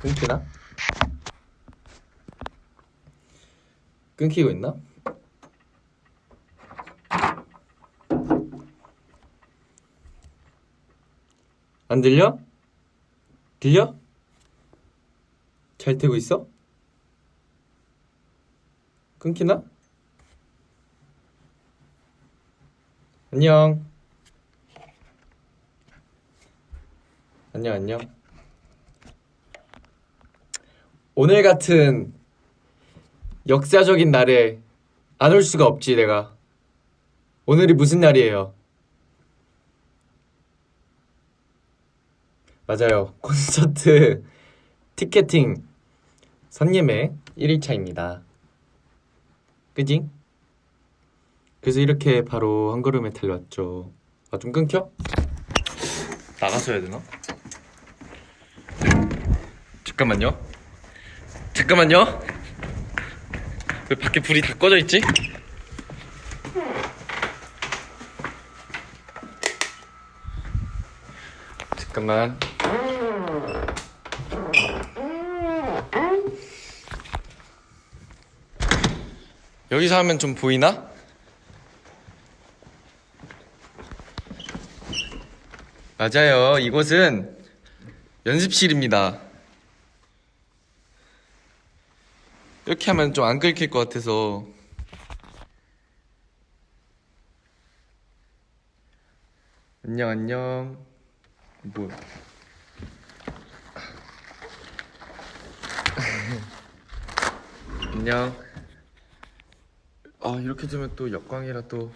끊기나? 끊기고 있나? 안 들려? 들려? 잘 되고 있어? 끊기나? 안녕. 안녕, 안녕. 오늘 같은 역사적인 날에 안 올 수가 없지, 내가. 오늘이 무슨 날이에요? 맞아요. 콘서트 티켓팅 선예매 1일차입니다. 그지? 그래서 이렇게 바로 한 걸음에 달려왔죠. 아, 좀 끊겨? 나가서 해야 되나? 잠깐만요. 잠깐만요. 왜 밖에 불이 다 꺼져 있지? 잠깐만. 여기서 하면 좀 보이나? 맞아요. 이곳은 연습실입니다. 이렇게 하면 좀 안 긁힐 것 같아서. 안녕, 안녕. 뭐야. 안녕. 아, 이렇게 되면 또 역광이라 또.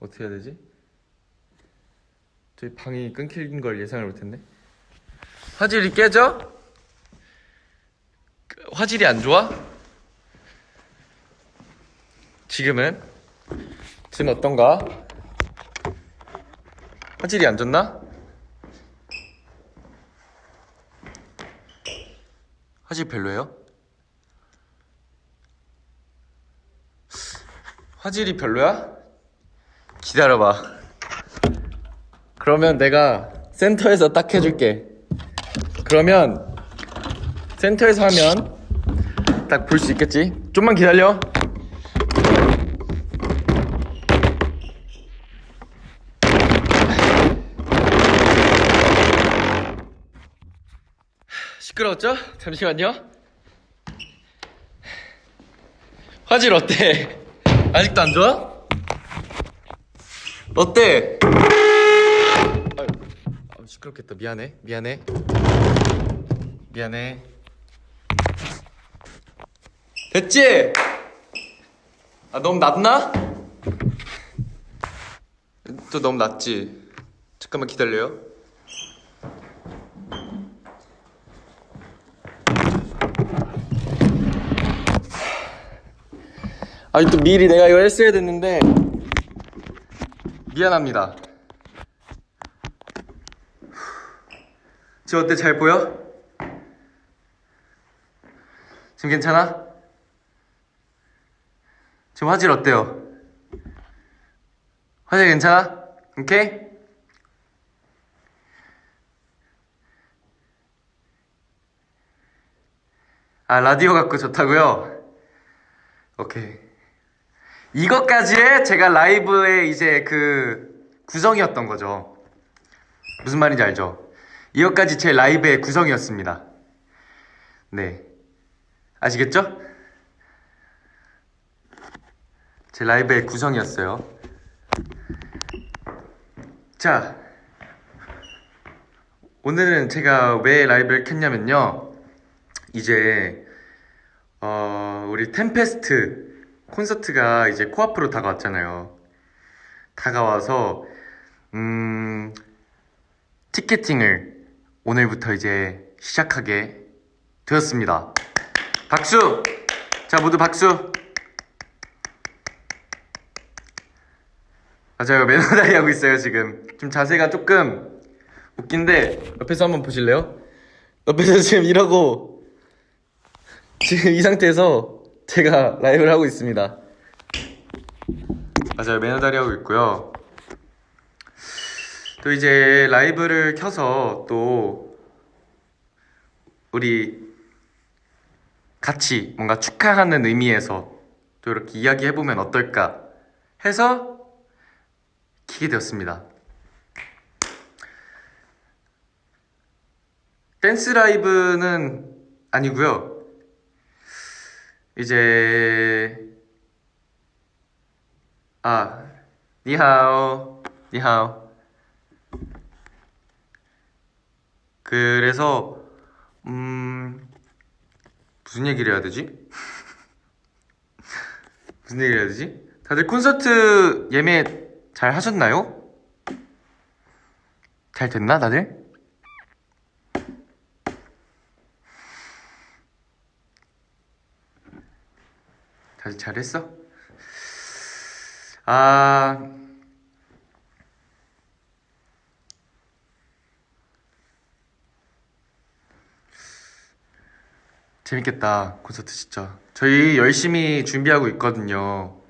어떻게 해야 되지? 저희 방이 끊긴 걸 예상을 못했네. 화질이 깨져? 그, 화질이 안 좋아? 지금은? 지금 어떤가? 화질이 안 좋나? 화질 별로예요? 화질이 별로야? 기다려봐. 그러면 내가 센터에서 딱 해줄게. 그러면 센터에서 하면 딱 볼 수 있겠지? 좀만 기다려. 시끄러웠죠? 잠시만요. 화질 어때? 아직도 안 좋아? 어때? 아유, 시끄럽겠다. 미안해. 미안해. 미안해. 됐지? 아, 너무 낮나? 또 너무 낮지? 잠깐만 기다려요. 아니, 또 미리 내가 이거 했어야 됐는데. 미안합니다. 지금 어때? 잘 보여? 지금 괜찮아? 지금 화질 어때요? 화질 괜찮아? 오케이? 아, 라디오 갖고 좋다고요? 오케이. 이것까지의 제가 라이브의 이제 그 구성이었던 거죠. 무슨 말인지 알죠? 이것까지 제 라이브의 구성이었습니다. 네. 아시겠죠? 제 라이브의 구성이었어요. 자. 오늘은 제가 왜 라이브를 켰냐면요. 이제, 어, 우리 템페스트 콘서트가 이제 코앞으로 다가왔잖아요. 다가와서, 음, 티켓팅을 오늘부터 이제 시작하게 되었습니다. 박수! 자, 모두 박수! 맞아요. 매너다리 하고 있어요, 지금. 좀 자세가 조금 웃긴데, 옆에서 한번 보실래요? 옆에서 지금 이러고, 지금 이 상태에서 제가 라이브를 하고 있습니다. 맞아요. 매너다리 하고 있고요. 또 이제 라이브를 켜서 또 우리 같이 뭔가 축하하는 의미에서 또 이렇게 이야기해보면 어떨까 해서 키게 되었습니다. 댄스 라이브는 아니고요. 이제 아 니하오 니하오 그래서 음 무슨 얘기를 해야 되지? 무슨 얘기를 해야 되지? 다들 콘서트 예매 잘 하셨나요? 잘 됐나 다들? 다들 잘했어? 아 재밌겠다 콘서트 진짜. 저희 열심히 준비하고 있거든요.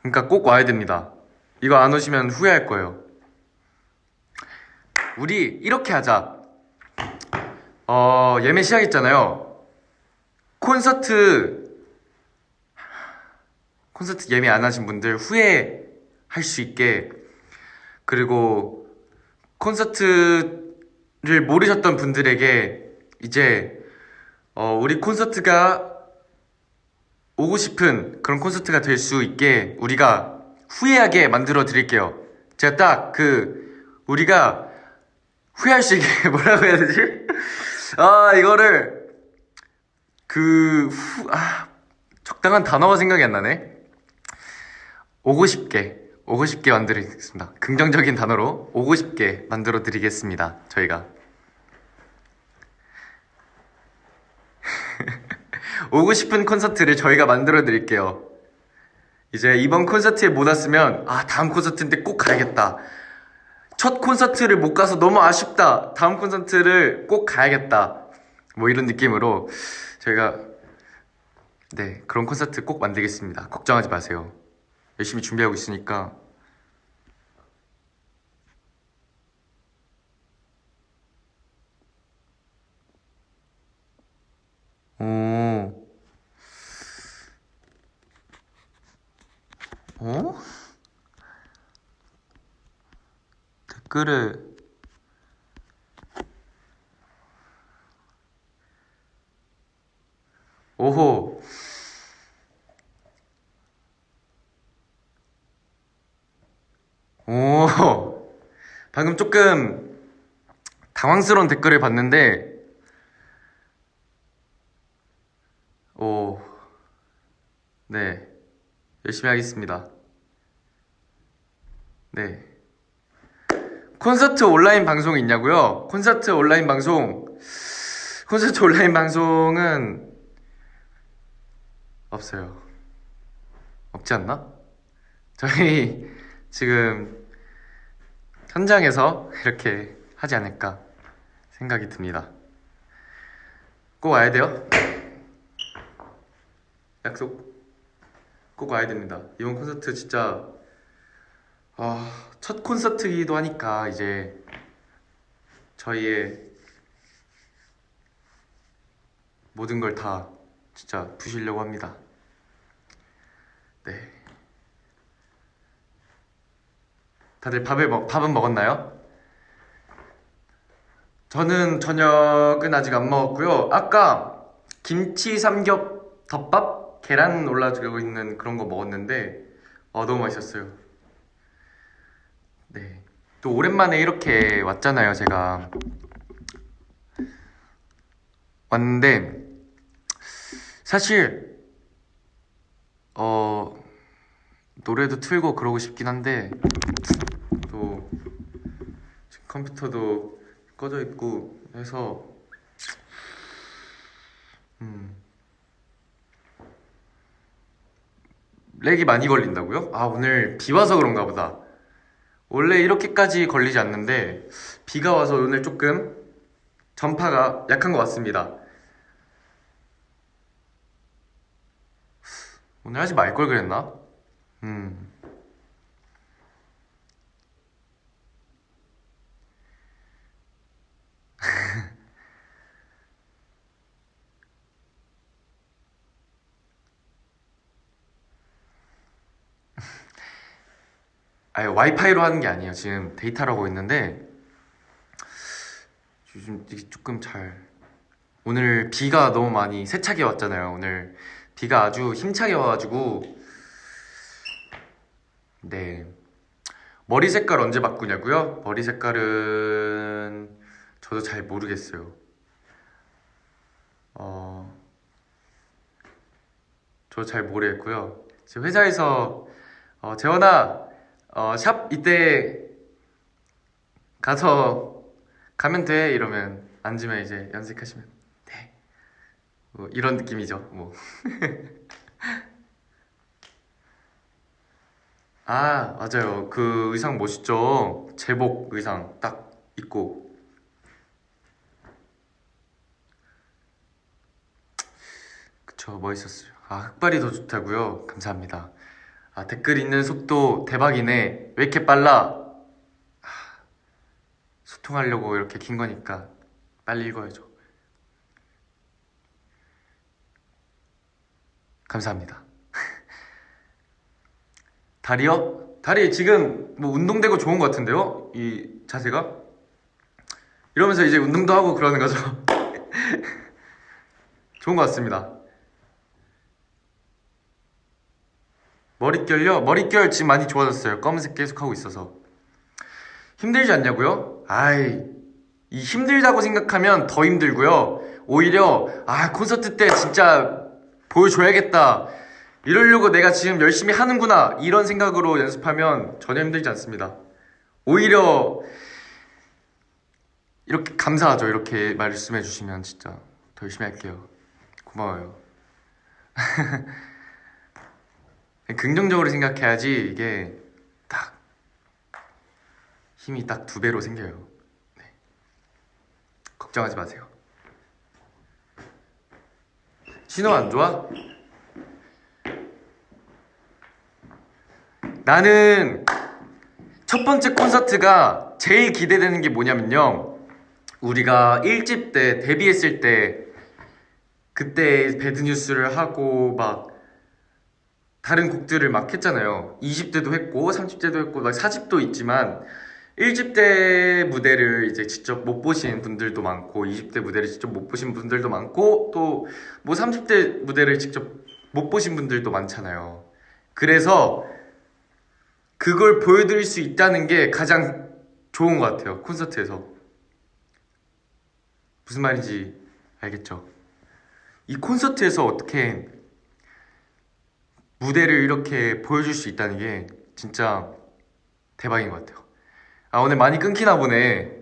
그러니까 꼭 와야 됩니다. 이거 안 오시면 후회할 거예요. 우리 이렇게 하자. 어 예매 시작했잖아요. 콘서트 콘서트 예매 안 하신 분들 후회할 수 있게. 그리고 콘서트 를 모르셨던 분들에게 이제 어, 우리 콘서트가 오고 싶은 그런 콘서트가 될 수 있게 우리가 후회하게 만들어 드릴게요. 제가 딱 그 우리가 후회할 수 있게 뭐라고 해야 되지? 아 이거를 그 후, 아, 적당한 단어가 생각이 안 나네. 오고 싶게, 오고 싶게 만들겠습니다. 긍정적인 단어로 오고 싶게 만들어 드리겠습니다. 저희가. 오고 싶은 콘서트를 저희가 만들어 드릴게요. 이제 이번 콘서트에 못 왔으면, 아, 다음 콘서트인데 꼭 가야겠다. 첫 콘서트를 못 가서 너무 아쉽다. 다음 콘서트를 꼭 가야겠다. 뭐 이런 느낌으로 저희가 네 그런 콘서트 꼭 만들겠습니다. 걱정하지 마세요. 열심히 준비하고 있으니까. 오. 어? 댓글에 오호 오 방금 조금 당황스러운 댓글을 봤는데 오 네 열심히 하겠습니다 네 콘서트 온라인 방송 있냐고요? 콘서트 온라인 방송 콘서트 온라인 방송은 없어요. 없지 않나? 저희 지금 현장에서 이렇게 하지 않을까 생각이 듭니다. 꼭 와야 돼요? 약속 꼭 와야 됩니다. 이번 콘서트 진짜 아, 첫 콘서트이기도 하니까 이제 저희의 모든 걸 다 진짜 부시려고 합니다. 네. 다들 밥을 먹, 밥은 먹었나요? 저는 저녁은 아직 안 먹었고요. 아까 김치 삼겹 덮밥 계란 올라주고 있는 그런 거 먹었는데 어, 너무 맛있었어요. 네. 또 오랜만에 이렇게 왔잖아요, 제가. 왔는데, 사실, 어, 노래도 틀고 그러고 싶긴 한데, 컴퓨터도 꺼져 있고 해서, 음, 렉이 많이 걸린다고요? 아, 오늘 비 와서 그런가 보다. 원래 이렇게까지 걸리지 않는데 비가 와서 오늘 조금 전파가 약한 것 같습니다. 오늘 하지 말 걸 그랬나? 음. 아니 와이파이로 하는 게 아니에요. 지금 데이터로 하고 있는데 요즘 이게 조금 잘 오늘 비가 너무 많이 세차게 왔잖아요. 오늘 비가 아주 힘차게 와가지고 네 머리 색깔 언제 바꾸냐고요? 머리 색깔은 저도 잘 모르겠어요. 어, 저잘 모르겠고요. 지금 회사에서 어, 재원아, 어, 샵 이때 가서 가면 돼 이러면 앉으면 이제 연습하시면 돼. 뭐 이런 느낌이죠. 뭐. 아, 맞아요. 그 의상 멋있죠? 제복 의상 딱 입고. 그쵸, 멋있었어요. 아, 흑발이 더 좋다고요? 감사합니다. 아, 댓글 읽는 속도 대박이네. 왜 이렇게 빨라? 아, 소통하려고 이렇게 긴 거니까 빨리 읽어야죠. 감사합니다. 다리요? 다리 지금 뭐 운동되고 좋은 것 같은데요? 이 자세가? 이러면서 이제 운동도 하고 그러는 거죠. 좋은 것 같습니다. 머릿결요? 머릿결 지금 많이 좋아졌어요. 검은색 계속 하고 있어서. 힘들지 않냐고요? 아이, 이 힘들다고 생각하면 더 힘들고요. 오히려, 아, 콘서트 때 진짜 보여줘야겠다. 이러려고 내가 지금 열심히 하는구나. 이런 생각으로 연습하면 전혀 힘들지 않습니다. 오히려, 이렇게 감사하죠. 이렇게 말씀해 주시면 진짜 더 열심히 할게요. 고마워요. 긍정적으로 생각해야지 이게 딱 힘이 딱 두 배로 생겨요. 네. 걱정하지 마세요. 신호 안 좋아? 나는 첫 번째 콘서트가 제일 기대되는 게 뭐냐면요. 우리가 1집 때 데뷔했을 때 그때 배드뉴스를 하고 막 다른 곡들을 막 했잖아요. 20대도 했고 30대도 했고 막 4집도 있지만 1집 때 무대를 이제 직접 못 보신 분들도 많고 20대 무대를 직접 못 보신 분들도 많고 또 뭐 30대 무대를 직접 못 보신 분들도 많잖아요. 그래서 그걸 보여드릴 수 있다는 게 가장 좋은 것 같아요. 콘서트에서. 무슨 말인지 알겠죠? 이 콘서트에서 어떻게 무대를 이렇게 보여줄 수 있다는 게 진짜 대박인 것 같아요. 아, 오늘 많이 끊기나 보네.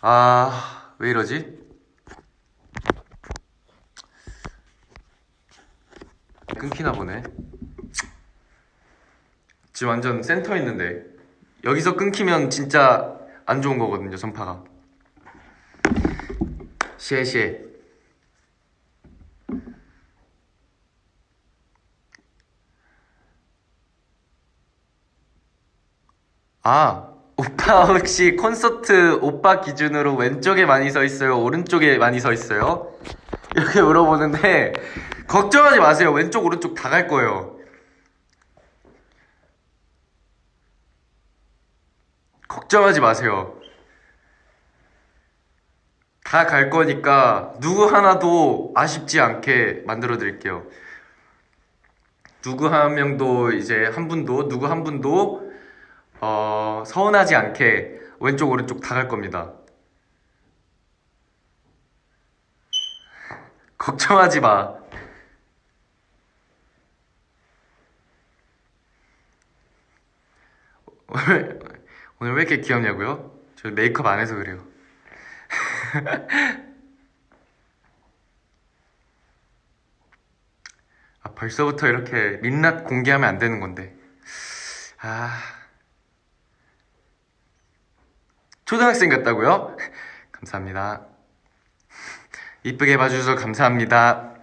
아, 왜 이러지? 끊기나 보네. 지금 완전 센터 있는데. 여기서 끊기면 진짜 안 좋은 거거든요, 전파가. 시에 시에. 아, 오빠 혹시 콘서트 오빠 기준으로 왼쪽에 많이 서 있어요? 오른쪽에 많이 서 있어요? 이렇게 물어보는데, 걱정하지 마세요. 왼쪽, 오른쪽 다 갈 거예요. 걱정하지 마세요. 다 갈 거니까, 누구 하나도 아쉽지 않게 만들어 드릴게요. 누구 한 명도, 이제 한 분도, 누구 한 분도, 어, 서운하지 않게 왼쪽 오른쪽 다 갈 겁니다. 걱정하지 마. 오늘 오늘 왜 이렇게 귀엽냐고요? 저 메이크업 안 해서 그래요. 아, 벌써부터 이렇게 민낯 공개하면 안 되는 건데. 아. 초등학생 같다고요? 감사합니다. 이쁘게 봐주셔서 감사합니다.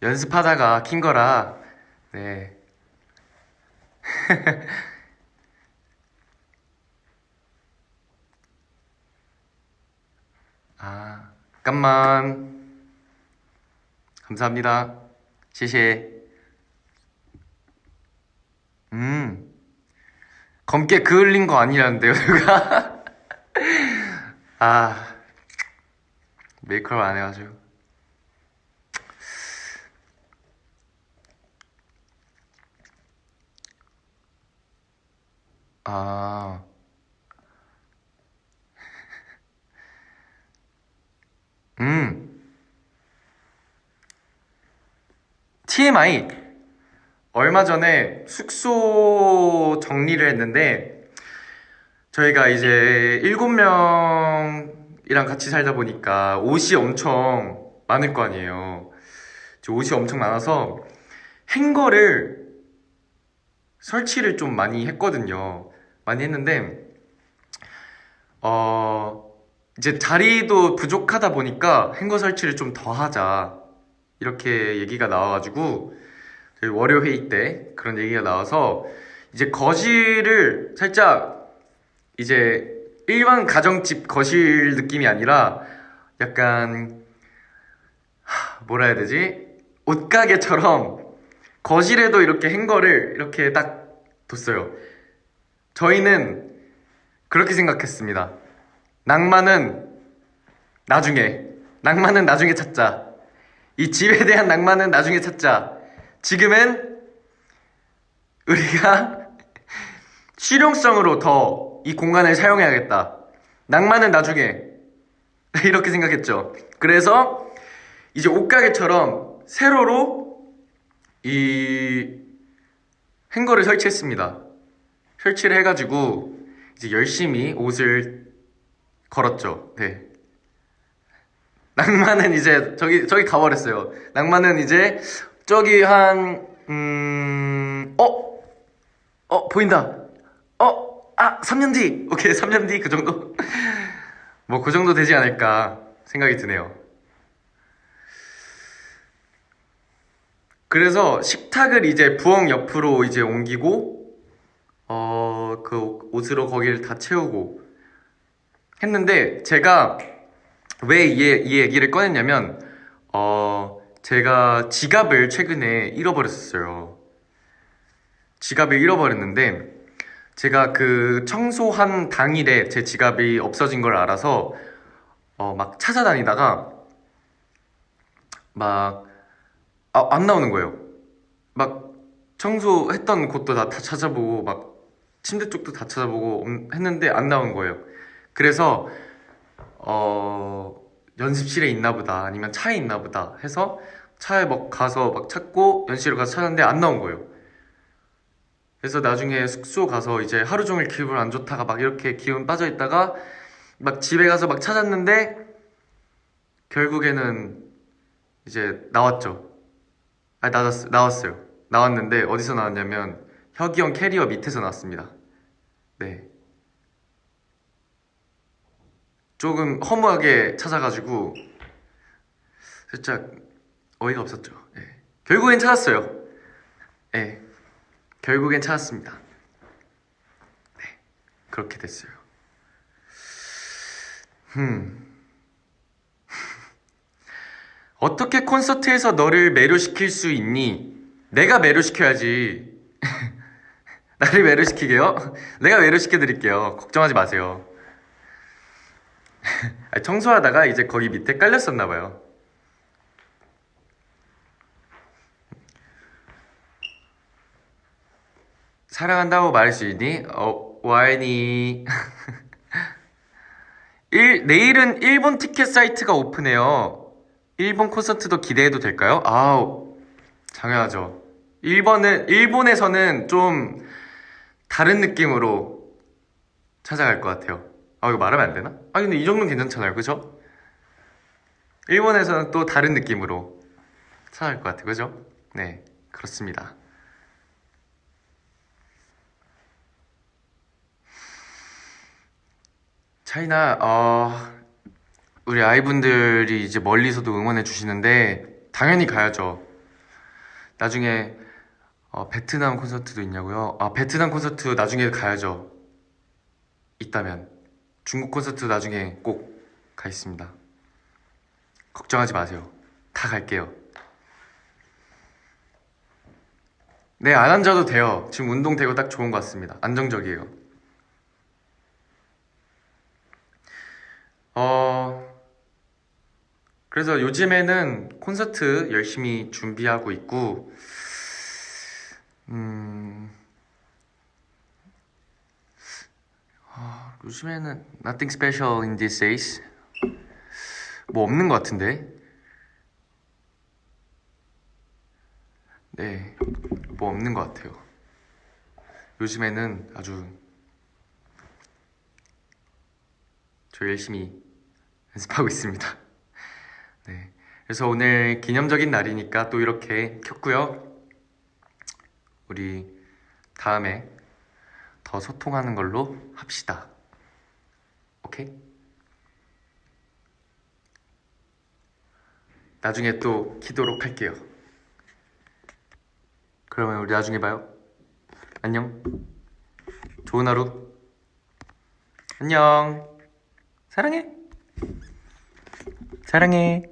연습하다가 킨 거라, 네. 아, 잠깐만. 감사합니다. 谢谢. 음. 검게 그을린 거 아니라는데요, 누가? 아. 메이크업 안 해가지고. 아. 음. TMI. 얼마 전에 숙소 정리를 했는데, 저희가 이제 일곱 명이랑 같이 살다 보니까 옷이 엄청 많을 거 아니에요. 옷이 엄청 많아서 행거를 설치를 좀 많이 했거든요. 많이 했는데, 어, 이제 자리도 부족하다 보니까 행거 설치를 좀 더 하자. 이렇게 얘기가 나와가지고, 월요 회의 때 그런 얘기가 나와서, 이제 거실을 살짝, 이제 일반 가정집 거실 느낌이 아니라, 약간, 하, 뭐라 해야 되지? 옷가게처럼 거실에도 이렇게 행거를 이렇게 딱 뒀어요. 저희는 그렇게 생각했습니다. 낭만은 나중에, 낭만은 나중에 찾자. 이 집에 대한 낭만은 나중에 찾자. 지금은 우리가 실용성으로 더 이 공간을 사용해야겠다. 낭만은 나중에. 이렇게 생각했죠. 그래서 이제 옷가게처럼 세로로 이 행거를 설치했습니다. 설치를 해가지고 이제 열심히 옷을 걸었죠. 네. 낭만은 이제 저기 저기 가버렸어요. 낭만은 이제 저기 한 음, 어, 어 보인다. 어, 아 3년 뒤. 오케이 3년 뒤 그 정도. 뭐 그 정도 되지 않을까 생각이 드네요. 그래서 식탁을 이제 부엌 옆으로 이제 옮기고 어 그 옷으로 거기를 다 채우고 했는데 제가 왜이이 얘기를 꺼냈냐면 어 제가 지갑을 최근에 잃어버렸어요. 지갑을 잃어버렸는데 제가 그 청소한 당일에 제 지갑이 없어진 걸 알아서 어 막 찾아다니다가 막 아, 안 나오는 거예요. 막 청소했던 곳도 다, 다 찾아보고 막 침대 쪽도 다 찾아보고 음, 했는데 안 나온 거예요. 그래서 어 연습실에 있나 보다 아니면 차에 있나 보다 해서 차에 막 가서 막 찾고 연습실에 가서 찾았는데 안 나온 거예요. 그래서 나중에 숙소 가서 이제 하루 종일 기분 안 좋다가 막 이렇게 기운 빠져 있다가 막 집에 가서 막 찾았는데 결국에는 이제 나왔죠. 아, 나왔, 나왔어요. 나왔는데, 어디서 나왔냐면, 혁이 형 캐리어 밑에서 나왔습니다. 네. 조금 허무하게 찾아가지고, 살짝 어이가 없었죠. 예. 결국엔 찾았어요. 예. 결국엔 찾았습니다. 네. 그렇게 됐어요. 음. 어떻게 콘서트에서 너를 매료시킬 수 있니? 내가 매료시켜야지. 나를 매료시키게요? 내가 매료시켜 드릴게요. 걱정하지 마세요. 아니, 청소하다가 이제 거기 밑에 깔렸었나 봐요. 사랑한다고 말할 수 있니? 어, 와이니. 일, 내일은 일본 티켓 사이트가 오픈해요. 일본 콘서트도 기대해도 될까요? 아우, 당연하죠. 일본은, 일본에서는 좀 다른 느낌으로 찾아갈 것 같아요. 아, 이거 말하면 안 되나? 아, 근데 이 정도는 괜찮잖아요. 그죠? 일본에서는 또 다른 느낌으로 찾아갈 것 같아요. 그죠? 네, 그렇습니다. 차이나, 어, 우리 아이분들이 이제 멀리서도 응원해 주시는데 당연히 가야죠. 나중에 어, 베트남 콘서트도 있냐고요? 아 베트남 콘서트 나중에 가야죠. 있다면 중국 콘서트 나중에 꼭 가겠습니다. 걱정하지 마세요. 다 갈게요. 네, 안 앉아도 돼요. 지금 운동 되고 딱 좋은 것 같습니다. 안정적이에요. 어, 그래서 요즘에는 콘서트 열심히 준비하고 있고, 음, 아, 요즘에는 nothing special in these days. 뭐 없는 것 같은데. 네, 뭐 없는 것 같아요. 요즘에는 아주 저 열심히 연습하고 있습니다. 네, 그래서 오늘 기념적인 날이니까 또 이렇게 켰고요. 우리 다음에 더 소통하는 걸로 합시다. 오케이? 나중에 또 키도록 할게요. 그러면 우리 나중에 봐요. 안녕. 좋은 하루. 안녕. 사랑해. 사랑해.